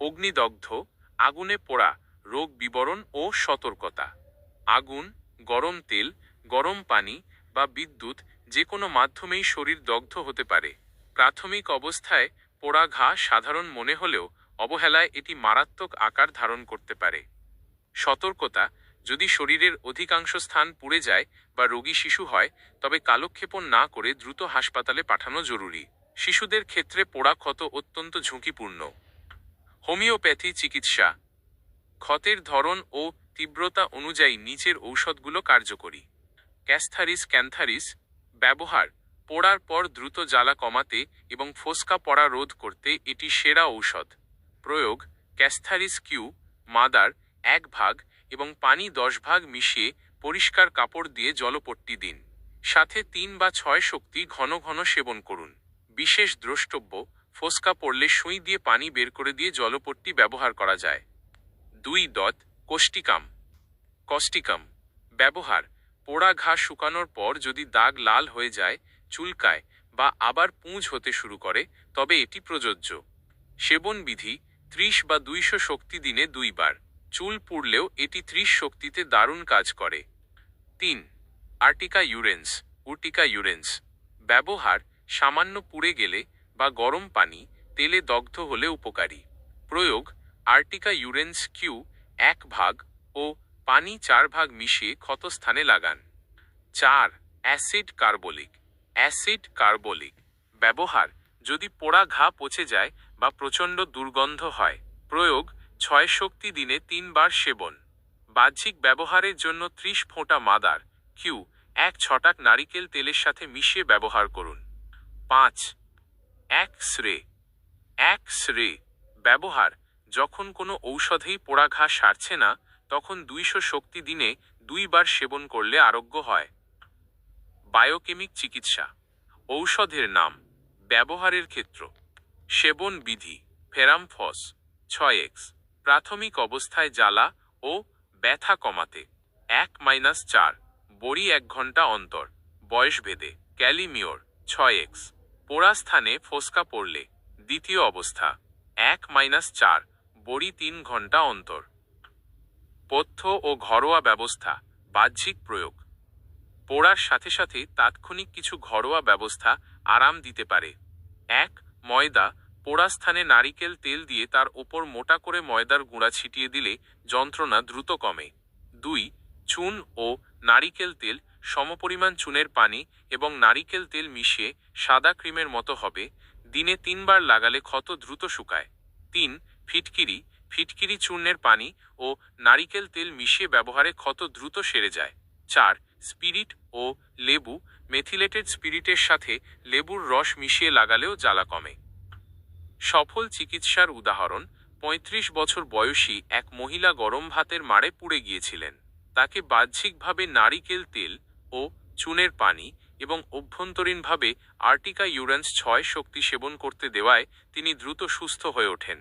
অগ্নিদগ্ধ, আগুনে পোড়া, রোগ বিবরণ ও সতর্কতা। আগুন, গরম তেল, গরম পানি বা বিদ্যুৎ যে কোনো মাধ্যমেই শরীর দগ্ধ হতে পারে। প্রাথমিক অবস্থায় পোড়া ঘা সাধারণ মনে হলেও অবহেলায় এটি মারাত্মক আকার ধারণ করতে পারে। সতর্কতা, যদি শরীরের অধিকাংশ স্থান পুড়ে যায় বা রোগী শিশু হয়, তবে কালক্ষেপণ না করে দ্রুত হাসপাতালে পাঠানো জরুরি। শিশুদের ক্ষেত্রে পোড়া ক্ষত অত্যন্ত ঝুঁকিপূর্ণ। হোমিওপ্যাথি চিকিৎসা। ক্ষতের ধরন ও তীব্রতা অনুযায়ী নিচের ঔষধগুলো কার্যকরী। ক্যাস্থারিস ক্যান্থারিস ব্যবহার পোড়ার পর দ্রুত জ্বালা কমাতে এবং ফোসকা পড়া রোধ করতে এটি সেরা ঔষধ। প্রয়োগ ক্যাস্থারিস কিউ, মাদার, এক ভাগ এবং পানি দশ ভাগ মিশিয়ে পরিষ্কার কাপড় দিয়ে জলপট্টি দিন। সাথে তিন বা ছয় শক্তি ঘন ঘন সেবন করুন। বিশেষ দ্রষ্টব্য ফোসকা পড়লে সুই দিয়ে পানি বের করে দিয়ে জলপট্টি ব্যবহার করা যায়। দুই দত কোষ্টিকাম। কস্টিকাম ব্যবহার, পোড়া ঘা শুকানোর পর যদি দাগ লাল হয়ে যায়, চুলকায় বা আবার পুঁজ হতে শুরু করে, তবে এটি প্রযোজ্য। সেবন বিধি, ত্রিশ বা দুইশো শক্তি দিনে দুইবার। চুল পুড়লেও এটি ত্রিশ শক্তিতে দারুণ কাজ করে। তিন, আর্টিকা ইউরেন্স, উর্টিকা ইউরেন্স। ব্যবহার, সামান্য পুড়ে গেলে বা গরম পানি তেলে দগ্ধ হলে উপকারী। প্রয়োগ আর্টিকা ইউরেন্স কিউ এক ভাগ ও পানি চার ভাগ মিশিয়ে ক্ষতস্থানে লাগান। চার, অ্যাসিড কার্বলিক। অ্যাসিড কার্বলিক ব্যবহার যদি পোড়া ঘা পচে যায় বা প্রচণ্ড দুর্গন্ধ হয়। প্রয়োগ ছয় শক্তি দিনে তিনবার সেবন। বাহ্যিক ব্যবহারের জন্য ত্রিশ ফোঁটা মাদার কিউ এক ছটাক নারিকেল তেলের সাথে মিশিয়ে ব্যবহার করুন। পাঁচ এক্স রে এক্স রে ব্যবহার। যখন কোনো ঔষধেই পোড়া ঘা সারছে না, তখন দুইশো শক্তি দিনে দুইবার সেবন করলে আরোগ্য হয়। বায়োকেমিক চিকিৎসা। ঔষধের নাম, ব্যবহারের ক্ষেত্র। সেবন বিধি, ফেরামফস, ছয় এক্স। প্রাথমিক অবস্থায় জ্বালা ও ব্যথা কমাতে। এক মাইনাস চার, বড়ি এক ঘণ্টা অন্তর। বয়স ভেদে ক্যালিমিওর, ছয় এক্স। পোড়া স্থানে ফোসকা পড়লে দ্বিতীয় অবস্থা, এক মাইনাস চার, বড়ি তিন ঘণ্টা অন্তর। পথ্য ও ঘরোয়া ব্যবস্থা, বাহ্যিক প্রয়োগ। পোড়ার সাথে সাথে তাৎক্ষণিক কিছু ঘরোয়া ব্যবস্থা আরাম দিতে পারে। এক, ময়দা, পোড়া স্থানে নারিকেল তেল দিয়ে তার ওপর মোটা করে ময়দার গুঁড়া ছিটিয়ে দিলে যন্ত্রণা দ্রুত কমে। দুই, চুন ও নারিকেল তেল সমপরিমাণ চুনের পানি এবং নারিকেল তেল মিশিয়ে সাদা ক্রিমের মতো হবে, দিনে তিনবার লাগালে ক্ষত দ্রুত শুকায়। তিন, ফিটকিরি ফিটকিরি চূর্ণের পানি ও নারিকেল তেল মিশিয়ে ব্যবহারে ক্ষত দ্রুত সেরে যায়। চার, স্পিরিট ও লেবু, মেথিলেটেড স্পিরিটের সাথে লেবুর রস মিশিয়ে লাগালেও জ্বালা কমে। সফল চিকিৎসার উদাহরণ ৩৫ বছর বয়সী এক মহিলা গরম ভাতের মারে পুড়ে গিয়েছিলেন। তাকে বাহ্যিকভাবে নারিকেল তেল ও চুনের পানি এবং অভ্যন্তরীণভাবে আর্টিকা ইউরেন্স ছয় শক্তি সেবন করতে দেওয়ায় তিনি দ্রুত সুস্থ হয়ে ওঠেন।